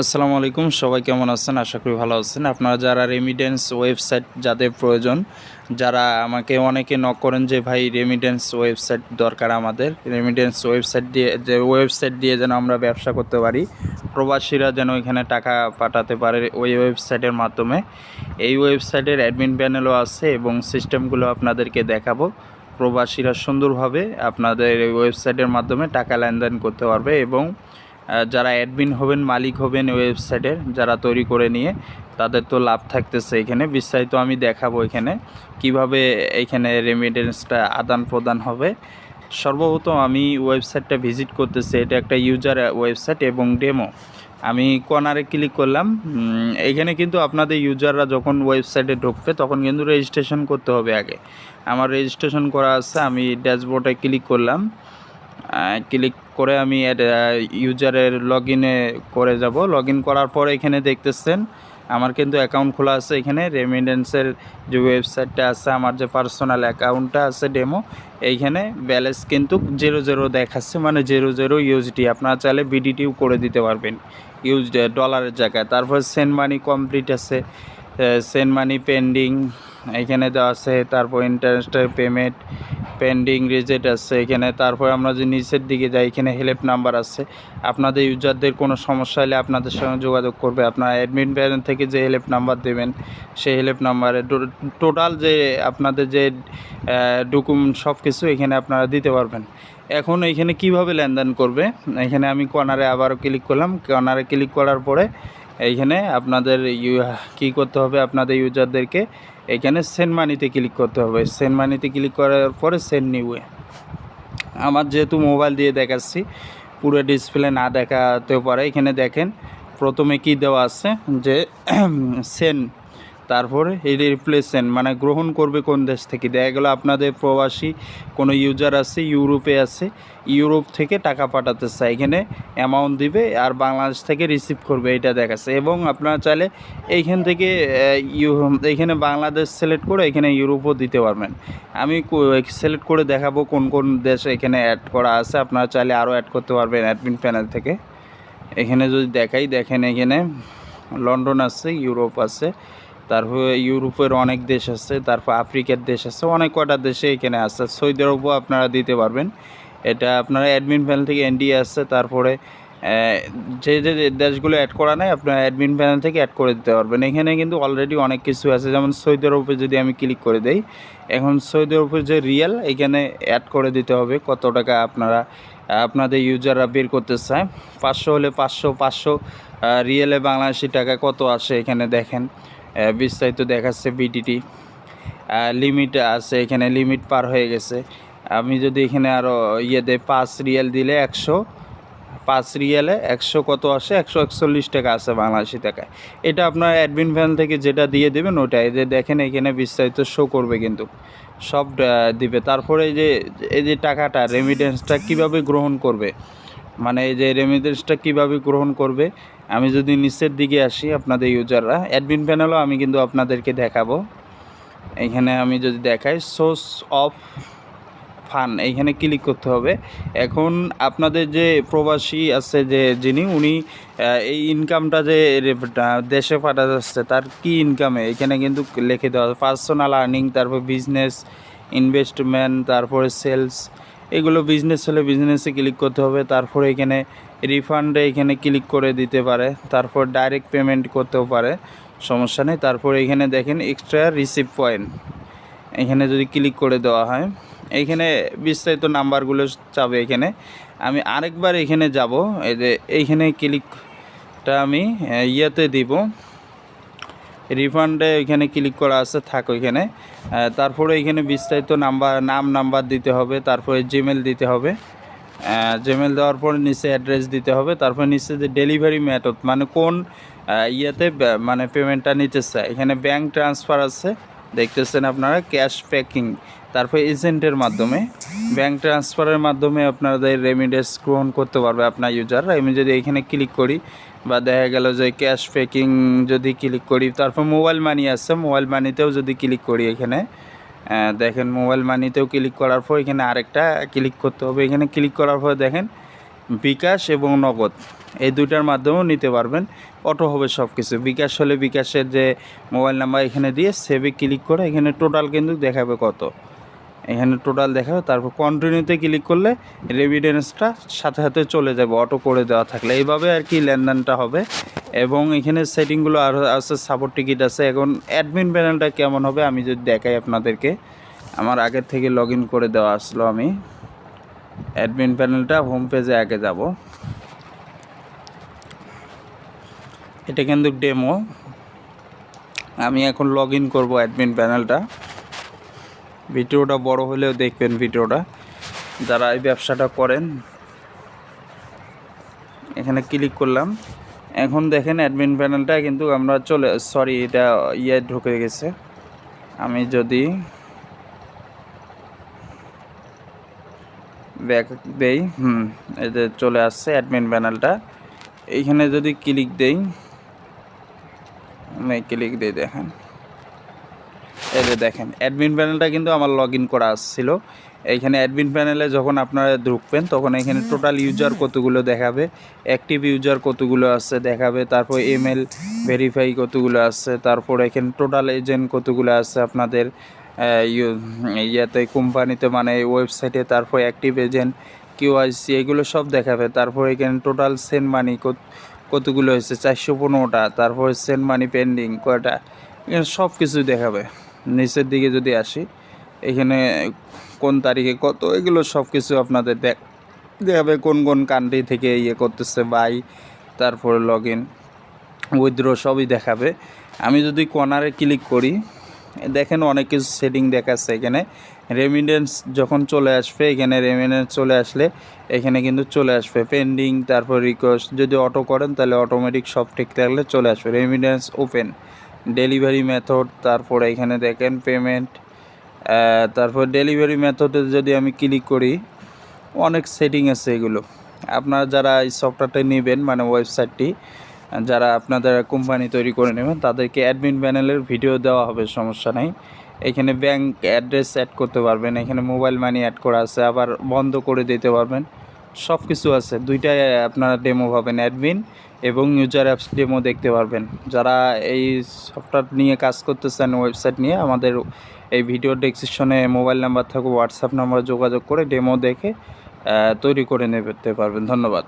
আসসালামু আলাইকুম, সবাই কেমন আছেন? আশা করি ভালো আছেন। আপনারা যারা রেমিডেন্স ওয়েবসাইট যাদের প্রয়োজন, যারা আমাকে অনেকে নক করেন যে, ভাই রেমিডেন্স ওয়েবসাইট দরকার আমাদের। রেমিডেন্স ওয়েবসাইট দিয়ে, যে ওয়েবসাইট দিয়ে যেন আমরা ব্যবসা করতে পারি, প্রবাসীরা যেন এখানে টাকা পাঠাতে পারে ওই ওয়েবসাইটের মাধ্যমে। এই ওয়েবসাইটের অ্যাডমিন প্যানেলও আছে এবং সিস্টেমগুলো আপনাদেরকে দেখাবো। প্রবাসীরা সুন্দরভাবে আপনাদের ওয়েবসাইটের মাধ্যমে টাকা লেনদেন করতে পারবে এবং যারা অ্যাডমিন হবেন, মালিক হবেন ওয়েবসাইটের যারা তৈরি করে নিয়ে, তাদের তো লাভ থাকতেছে এখানে। বিস্তারিত আমি দেখাবো এখানে, কীভাবে এখানে রেমিডেন্সটা আদান প্রদান হবে। সর্বপ্রথম আমি ওয়েবসাইটটা ভিজিট করতেছি, এটা একটা ইউজার ওয়েবসাইট এবং ডেমো আমি কর্নারে ক্লিক করলাম এখানে কিন্তু আপনাদের ইউজাররা যখন ওয়েবসাইটে ঢুকবে, তখন কিন্তু রেজিস্ট্রেশন করতে হবে আগে। আমার রেজিস্ট্রেশন করা আছে, আমি ড্যাশবোর্ডে ক্লিক করলাম। ক্লিক করে আমি ইউজারের লগ ইনে করে যাব। লগ ইন করার পর এখানে দেখতেছেন, আমার কিন্তু অ্যাকাউন্ট খোলা আছে এখানে। রেমিডেন্সের যে ওয়েবসাইটটা আছে, আমার যে পার্সোনাল অ্যাকাউন্টটা আছে ডেমো এইখানে ব্যালেন্স কিন্তু জিরো জিরো দেখাচ্ছে মানে জিরো জিরো ইউজডি আপনারা চাইলে বিডিটিও করে দিতে পারবেন ইউজ ডলারের জায়গায়। তারপর সেন্ড মানি কমপ্লিট আছে সেন্ড মানি পেন্ডিং এখানে দেওয়া আছে, তারপর ইন্টারেস্টের পেমেন্ট পেন্ডিং রিজেট আছে, এখানে তারপরে আমরা যে নিচের দিকে যাই, এখানে হেল্প নাম্বার আছে। আপনাদের ইউজারদের কোনো সমস্যা হলে আপনাদের সঙ্গে যোগাযোগ করবে। আপনারা অ্যাডমিন প্যানেল থেকে যে হেল্প নাম্বার দেবেন, সেই হেল্প নাম্বারে টোটাল যে আপনাদের যে ডকুমেন্ট সব কিছু এখানে আপনারা দিতে পারবেন। এখন এইখানে কীভাবে লেনদেন করবে? এখানে আমি কর্নারে আবারও ক্লিক করলাম। কর্নারে ক্লিক করার পরে এইখানে আপনাদের কী করতে হবে? আপনাদের ইউজারদেরকে এখানে সেন্ট মানিতে ক্লিক করতে হবে। সেন্ট মানিতে ক্লিক করার পরে সেন্ট নিউয়ে আমার যেহেতু মোবাইল দিয়ে দেখাচ্ছি, পুরো ডিসপ্লে না দেখাতে পারে। এখানে দেখেন, প্রথমে কি দেওয়া আছে? যে সেন তারপরে এই রিপ্লেসেন মানে গ্রহণ করবে কোন দেশ থেকে? দেখা গেলো আপনাদের প্রবাসী, কোনো ইউজার আছে, ইউরোপে আছে, ইউরোপ থেকে টাকা পাঠাতে চায় এখানে অ্যামাউন্ট দিবে আর বাংলাদেশ থেকে রিসিভ করবে, এটা দেখাচ্ছে। এবং আপনারা চাইলে এইখান থেকে এইখানে বাংলাদেশ সিলেক্ট করে এখানে ইউরোপও দিতে পারবেন। আমি সিলেক্ট করে দেখাবো কোন কোন দেশ এখানে অ্যাড করা আছে। আপনারা চাইলে আরও অ্যাড করতে পারবেন অ্যাডমিন প্যানেল থেকে। এখানে যদি দেখাই, দেখেন এখানে লন্ডন আছে, ইউরোপ আছে। তারপরে ইউরোপের অনেক দেশ আছে, তারপর আফ্রিকার দেশ আছে, অনেক কটা দেশে এখানে আছে। সৌদি আরবও আপনারা দিতে পারবেন। এটা আপনারা অ্যাডমিন প্যানেল থেকে এনডিএ আছে, তারপরে যে যে দেশগুলো অ্যাড করা নাই, আপনারা অ্যাডমিন প্যানেল থেকে অ্যাড করে দিতে পারবেন। এখানে কিন্তু অলরেডি অনেক কিছু আছে, যেমন সৌদি আরবে যদি আমি ক্লিক করে দেই, এখন সৌদি আরবের যে রিয়েল এখানে অ্যাড করে দিতে হবে কত টাকা আপনারা আপনাদের ইউজাররা বের করতে চায়। পাঁচশো হলে পাঁচশো পাঁচশো রিয়েলে বাংলাদেশি টাকা কত আসে এখানে দেখেন। বিস্তারিত দেখাচ্ছে বিডিটি লিমিট আছে, এখানে লিমিট পার হয়ে গেছে। আমি যদি এখানে আরও ইয়ে দেয় পাঁচ রিয়েল দিলে একশো, পাঁচ রিয়েলে একশো কত আসে? একশো একচল্লিশ টাকা আছে বাংলাদেশি টাকায়। এটা আপনার অ্যাডমিন ভ্যান থেকে যেটা দিয়ে দেবেন, ওটাই। যে দেখেন, এখানে বিস্তারিত শো করবে কিন্তু। সব দিবে। তারপরে এই যে এই যে টাকাটা রেমিডেন্সটা কীভাবে গ্রহণ করবে? মানে এই যে রেমিডেন্সটা কীভাবে গ্রহণ করবে, আমি যদি নিচের দিকে আসি আপনাদের ইউজাররা অ্যাডমিন প্যানেলও আমি কিন্তু আপনাদেরকে দেখাবো। এখানে আমি যদি দেখাই সোর্স অফ ফান এইখানে ক্লিক করতে হবে। এখন আপনাদের যে প্রবাসী আছে যে যিনি, উনি এই ইনকামটা যে দেশে পাঠা যাচ্ছে তার কি ইনকামে এখানে কিন্তু লিখে দেওয়া পার্সোনাল আর্নিং তারপর বিজনেস ইনভেস্টমেন্ট তারপরে সেলস এগুলো বিজনেস হলে বিজনেসে ক্লিক করতে হবে। তারপরে এখানে রিফান্ডে এখানে ক্লিক করে দিতে পারে। তারপর ডাইরেক্ট পেমেন্ট করতেও পারে। সমস্যা নেই। তারপর এখানে দেখেন এক্সট্রা রিসিভ পয়েন্ট এখানে যদি ক্লিক করে দেওয়া হয়। এইখানে বিস্তারিত নাম্বারগুলো চাবে এখানে। আমি আরেকবার এখানে যাব। এই যে এইখানে ক্লিকটা আমি ইয়েতে দিব। রিফান্ডে এখানে ক্লিক করা আছে, থাক ওইখানে। তারপরে এখানে বিস্তারিত নাম্বার নাম নাম্বার দিতে হবে, তারপরে জিমেল দিতে হবে। জিমেল দেওয়ার পর নিচে অ্যাড্রেস দিতে হবে, তারপর নিচে যে ডেলিভারি মেথড মানে কোন ইয়েতে মানে পেমেন্টটা নিতে চায় এখানে ব্যাংক ট্রান্সফার আছে, দেখতেছেন আপনারা ক্যাশ প্যাকিং তারপর এজেন্টের মাধ্যমে ব্যাংক ট্রান্সফারের মাধ্যমে আপনাদের রেমিডেন্স গ্রহণ করতে পারবে আপনার ইউজার আমি যদি এখানে ক্লিক করি বা দেখা গেল যে ক্যাশ প্যাকিং যদি ক্লিক করি, তারপর মোবাইল মানি আছে মোবাইল মানিতেও যদি ক্লিক করি এখানে দেখেন মোবাইল মানিতেও ক্লিক করার পর এখানে আরেকটা ক্লিক করতে হবে। এখানে ক্লিক করার পর দেখেন বিকাশ এবং নগদ, এই দুইটার মাধ্যমেও নিতে পারবেন। অটো হবে সব কিছু বিকাশ হলে বিকাশের যে মোবাইল নাম্বার এখানে দিয়ে সেভে ক্লিক করে এখানে টোটাল কিন্তু দেখাবে কত। এখানে টোটাল দেখাবে, তারপর কন্টিনিউতে ক্লিক করলে রেভিডেন্সটা সাথে সাথে চলে যাবে অটো করে দেওয়া থাকলে। এইভাবে আর কি লেনদেনটা হবে। এবং এখানে সেটিংগুলো আরও আছে সাপোর্ট টিকিট আছে। এখন অ্যাডমিন প্যানেলটা কেমন হবে আমি যদি দেখাই আপনাদেরকে। আমার আগের থেকে লগ করে দেওয়া আসলো আমি। অ্যাডমিন প্যানেলটা হোম পেজে আগে যাব। এটা কিন্তু ডেমো আমি এখন লগ ইন করব অ্যাডমিন প্যানেলটা ভিডিওটা বড় হলেও দেখবেন ভিডিওটা। যারা এই ব্যবসাটা করেন, এখানে ক্লিক করলাম। এখন দেখেন অ্যাডমিন প্যানেলটা কিন্তু আমরা চলে সরি এটা ইয়ে ঢুকে গেছে। আমি যদি ব্যাক দেই, হুম যে চলে আসছে অ্যাডমিন প্যানেলটা এইখানে যদি ক্লিক দেই, আমি ক্লিক দিই দেখেন। এই যে দেখেন অ্যাডমিন প্যানেলটা কিন্তু আমার লগ ইন করা আসছিল এইখানে অ্যাডমিন প্যানেলে যখন আপনারা ঢুকবেন তখন এখানে টোটাল ইউজার কতগুলো দেখাবে অ্যাক্টিভ ইউজার কতগুলো আছে দেখাবে তারপর ইমেল ভেরিফাই কতগুলো আছে তারপর এখানে টোটাল এজেন্ট কতগুলো আছে আপনাদের ইয়াতে কোম্পানিতে মানে ওয়েবসাইটে তারপর অ্যাক্টিভ এজেন্ট কিউআইসি এগুলো সব দেখাবে। তারপর এখানে টোটাল সেন্ড মানি কতগুলো হয়েছে চারশো পনেরোটা। তারপর সেন্ড মানি পেন্ডিং কয়টা এখানে সব কিছু দেখাবে। নিচের দিকে যদি আসি, এখানে কোন তারিখে কত, এগুলো সব কিছু আপনাদের দেখ, দেখাবে কোন কোন কান্ট্রি থেকে ইয়ে করতেছে বাই তারপরে লগ ইন উইথড্র সবই দেখাবে। আমি যদি কর্নারে ক্লিক করি, দেখেন অনেক কিছু সেটিং দেখাচ্ছে এখানে। রেমিডেন্স যখন চলে আসবে, এখানে রেমিডেন্স চলে আসলে এখানে কিন্তু চলে আসবে। পেন্ডিং তারপর রিকোয়েস্ট যদি অটো করেন তাহলে অটোমেটিক সব ঠিক থাকলে চলে আসবে। রেমিডেন্স ওপেন ডেলিভারি মেথড তারপরে এখানে দেখেন পেমেন্ট তারপর ডেলিভারি মেথডে যদি আমি ক্লিক করি, অনেক সেটিং আছে এগুলো। আপনারা যারা এই সফটওয়্যারটা নেবেন মানে ওয়েবসাইটটি যারা আপনাদের কোম্পানি তৈরি করে নেবেন, তাদেরকে অ্যাডমিন প্যানেলের ভিডিও দেওয়া হবে, সমস্যা নেই। এখানে ব্যাংক অ্যাড্রেস অ্যাড করতে পারবেন, এখানে মোবাইল মানি অ্যাড করা আছে, আবার বন্ধ করে দিতে পারবেন। সব কিছু আছে। দুইটাই আপনারা ডেমো পাবেন অ্যাডমিন এবং ইউজার অ্যাপস ডেমো দেখতে পারবেন। যারা এই সফটওয়্যার নিয়ে কাজ করতেছেন ওয়েবসাইট নিয়ে, আমাদের এই ভিডিও ডেসক্রিপশনে মোবাইল নাম্বার থাকুক হোয়াটসঅ্যাপ নাম্বার যোগাযোগ করে ডেমো দেখে তৈরি করে নিতে পারবেন। ধন্যবাদ।